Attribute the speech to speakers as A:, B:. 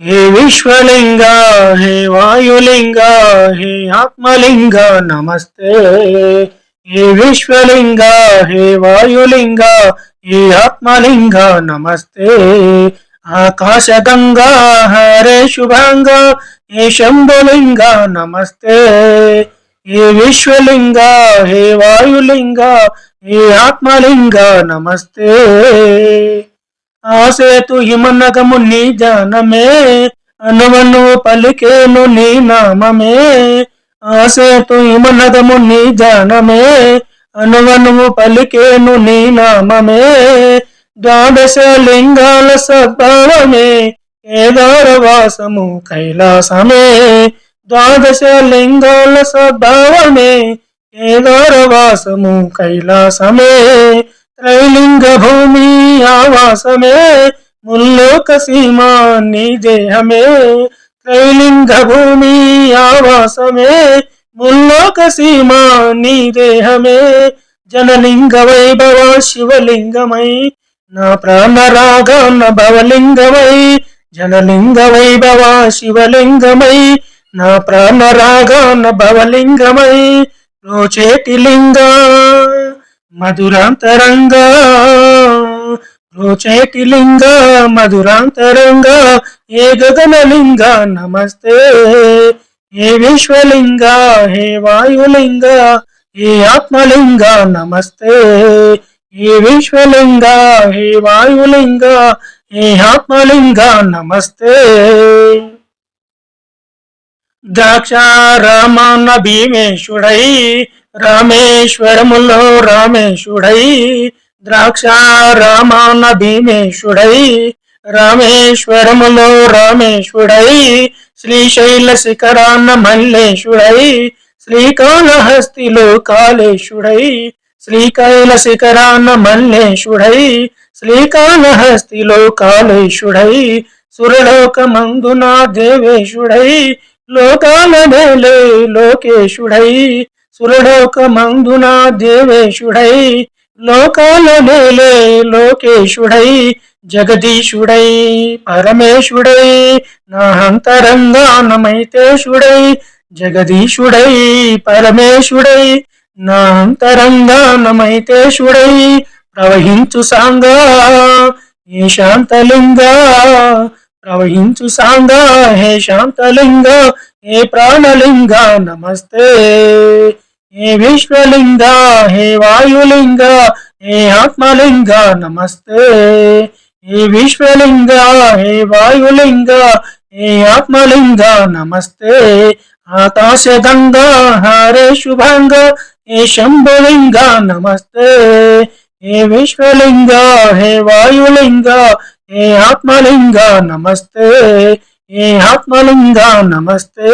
A: హే విశ్వలింగ హే వాయులింగ హే ఆత్మలింగ నమస్తే. హే విశ్వలింగ హే వాయులింగ హే ఆత్మలింగ నమస్తే. ఆకాశగంగా హరే శుభంగ హే శంభులింగ నమస్తే. హే విశ్వలింగ హే వాయులింగ హే ఆత్మలింగ నమస్తే. ఆసేతు హిమనగము నీ జానమే అనువను పలికేను నీ నామమే. ఆసేతు హిమనగము నీ జానమే అనువను పలికేను నీ నామమే. ద్వాదశ లింగాల సద్భావమే కేదార వాసము కైలాసమే. ద్వాదశ లింగాల సద్భావమే కేదార వాసము కైలాసమే. త్రైలింగ భూమి ఆవాసమే ముల్లోక సీమా నీ దేహమే. త్రైలింగ భూమి ఆవాసమే ముల్లోక సీమా నీ దేహమే. జనలింగ వైభవ శివలింగమై నా ప్రాణరాగన్న భవలింగమై జనలింగ వైభవ శివలింగమై నా ప్రాణరాగన్న భవలింగమై రోచేటి లింగా. మధురాంతరంగా రోచేటి లింగ మధురాంతరంగా ఏ గగనలింగ నమస్తే. ఏ విశ్వలింగ హే వాయులింగ ఏ ఆత్మలింగ నమస్తే. ఏ విశ్వలింగ హే వాయులింగ ఏ ఆత్మలింగ నమస్తే. ద్రాక్షారామాన భీమేశుడై రామేశ్వరములో రామేశుడై ద్రాక్షారామాన భీమేశుడై రామేశ్వరములో రామేశ్వడై శ్రీశైల శిఖరాన్న మల్లేశుడై శ్రీకాళహస్తిలో కాళేశుడై శ్రీకైల శిఖరాన్న మల్లేశుడై శ్రీకాళహస్తిలో కాళేశుడై సురలోకమందున దేవేశుడై లోకాలనేలే లోకేశుడై సురలోకమందున దేవేశుడై లోకాలనేలే లోకేశుడై జగదీశుడై పరమేశుడై నాహంతరంగానమైతేశుడై జగదీశుడై పరమేశుడై నాంతరంగానమైతేశుడై ప్రవహించు సాంగా ఏ శాంతలింగ ప్రవహించు సాంగ హే శాంతలింగ హే ప్రాణలింగ నమస్తే. హే విశ్వలింగ హే వాయులింగ హే ఆత్మలింగ నమస్తే. హే విశ్వలింగ హే వాయులింగ హే ఆత్మలింగ నమస్తే. ఆకాశ గంగా హరే శుభంగ హే శంభులింగ నమస్తే. హే విశ్వలింగ హే వాయులింగ హే ఆత్మలింగ నమస్తే హే ఆత్మలింగ నమస్తే